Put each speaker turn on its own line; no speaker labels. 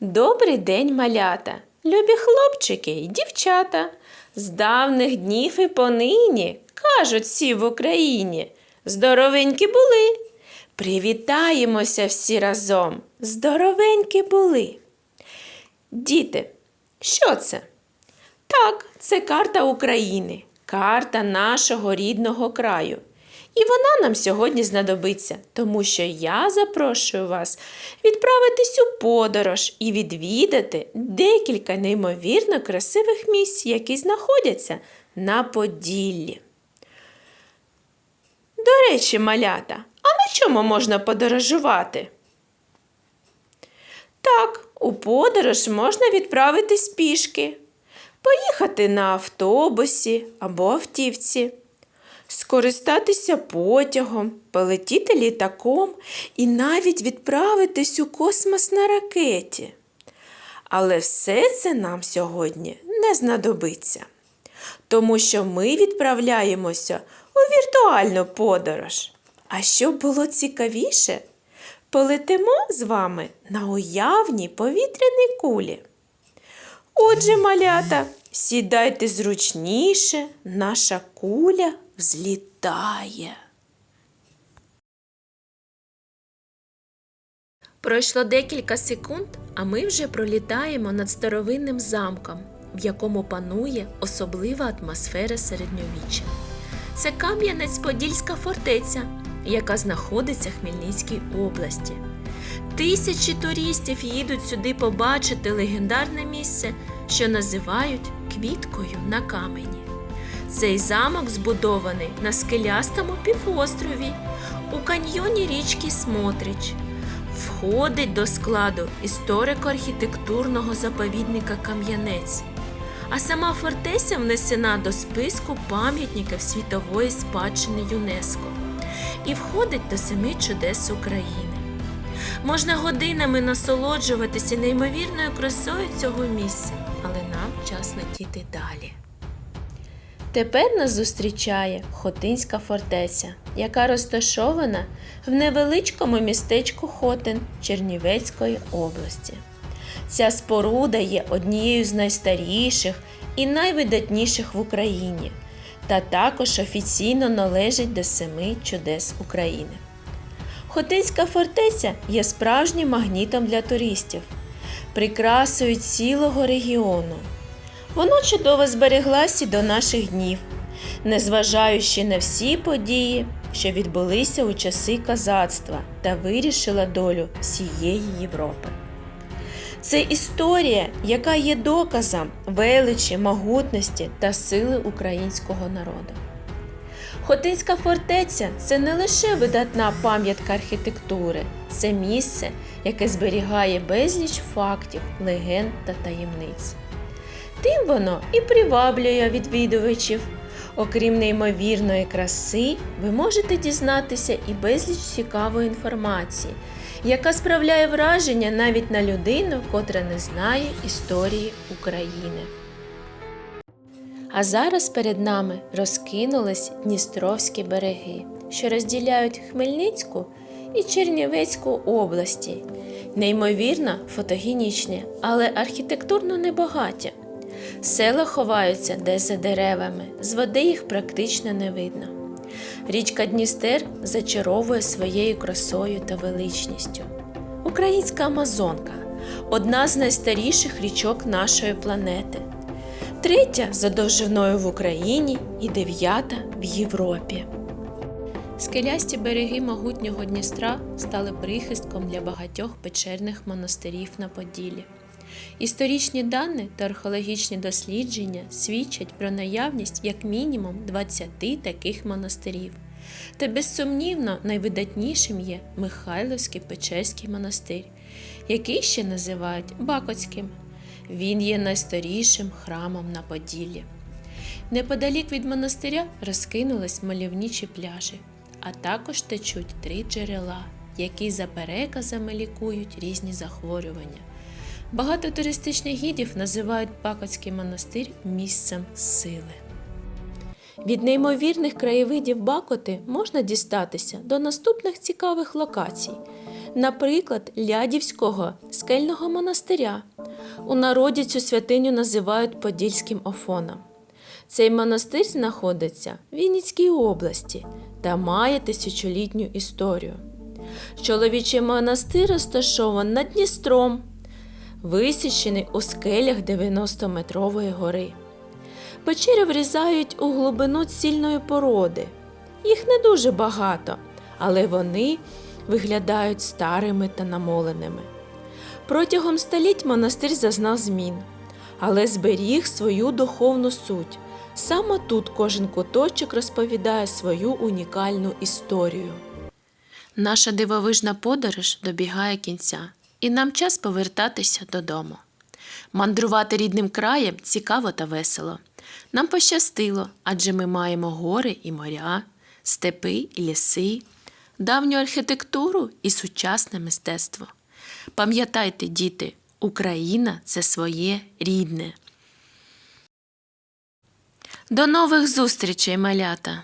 Добрий день, малята, любі хлопчики й дівчата. З давних днів і понині, кажуть всі в Україні, здоровенькі були. Привітаємося всі разом. Здоровенькі були. Діти, що це? Так, це карта України, карта нашого рідного краю. І вона нам сьогодні знадобиться, тому що я запрошую вас відправитись у подорож і відвідати декілька неймовірно красивих місць, які знаходяться на Поділлі. До речі, малята, а на чому можна подорожувати? Так, у подорож можна відправитись пішки, поїхати на автобусі або автівці, скористатися потягом, полетіти літаком і навіть відправитись у космос на ракеті. Але все це нам сьогодні не знадобиться, тому що ми відправляємося у віртуальну подорож. А щоб було цікавіше, полетимо з вами на уявній повітряній кулі. Отже, малята, сідайте зручніше, наша куля взлітає. Пройшло декілька секунд, а ми вже пролітаємо над старовинним замком, в якому панує особлива атмосфера середньовіччя. Це Кам'янець-Подільська фортеця, яка знаходиться в Хмельницькій області. Тисячі туристів їдуть сюди побачити легендарне місце, що називають квіткою на камені. Цей замок збудований на скелястому півострові у каньйоні річки Смотрич. Входить до складу історико-архітектурного заповідника Кам'янець. А сама фортеця внесена до списку пам'ятників світової спадщини ЮНЕСКО і входить до семи чудес України. Можна годинами насолоджуватися неймовірною красою цього місця, але нам час летіти далі. Тепер нас зустрічає Хотинська фортеця, яка розташована в невеличкому містечку Хотин Чернівецької області. Ця споруда є однією з найстаріших і найвидатніших в Україні, та також офіційно належить до семи чудес України. Хотинська фортеця є справжнім магнітом для туристів, прикрасою цілого регіону. Воно чудово збереглася до наших днів, незважаючи на всі події, що відбулися у часи козацтва та вирішила долю всієї Європи. Це історія, яка є доказом величі, могутності та сили українського народу. Хотинська фортеця це не лише видатна пам'ятка архітектури, це місце, яке зберігає безліч фактів, легенд та таємниць. Тим воно і приваблює відвідувачів. Окрім неймовірної краси, ви можете дізнатися і безліч цікавої інформації, яка справляє враження навіть на людину, котра не знає історії України. А зараз перед нами розкинулись Дністровські береги, що розділяють Хмельницьку і Чернівецьку області. Неймовірно фотогенічні, але архітектурно небагаті. Села ховаються десь за деревами, з води їх практично не видно. Річка Дністер зачаровує своєю красою та величністю. Українська Амазонка одна з найстаріших річок нашої планети, третя за довжиною в Україні і дев'ята в Європі. Скелясті береги могутнього Дністра стали прихистком для багатьох печерних монастирів на Поділлі. Історичні дані та археологічні дослідження свідчать про наявність як мінімум 20 таких монастирів. Та безсумнівно найвидатнішим є Михайловський Печерський монастир, який ще називають Бакоцьким. Він є найстарішим храмом на Поділлі. Неподалік від монастиря розкинулись мальовничі пляжі, а також течуть три джерела, які за переказами лікують різні захворювання. Багато туристичних гідів називають Бакоцький монастир місцем сили. Від неймовірних краєвидів Бакоти можна дістатися до наступних цікавих локацій. наприклад, Лядівського скельного монастиря. У народі цю святиню називають Подільським Офоном. Цей монастир знаходиться в Вінницькій області та має тисячолітню історію. Чоловічий монастир розташований над Дністром, висічений у скелях 90-метрової гори. Печери врізають у глибину цільної породи. Їх не дуже багато, але вони виглядають старими та намоленими. Протягом століть монастир зазнав змін, але зберіг свою духовну суть. Саме тут кожен куточок розповідає свою унікальну історію. Наша дивовижна подорож добігає кінця, і нам час повертатися додому. Мандрувати рідним краєм цікаво та весело. Нам пощастило, адже ми маємо гори і моря, степи і ліси, давню архітектуру і сучасне мистецтво. Пам'ятайте, діти, Україна це своє рідне. До нових зустрічей, малята!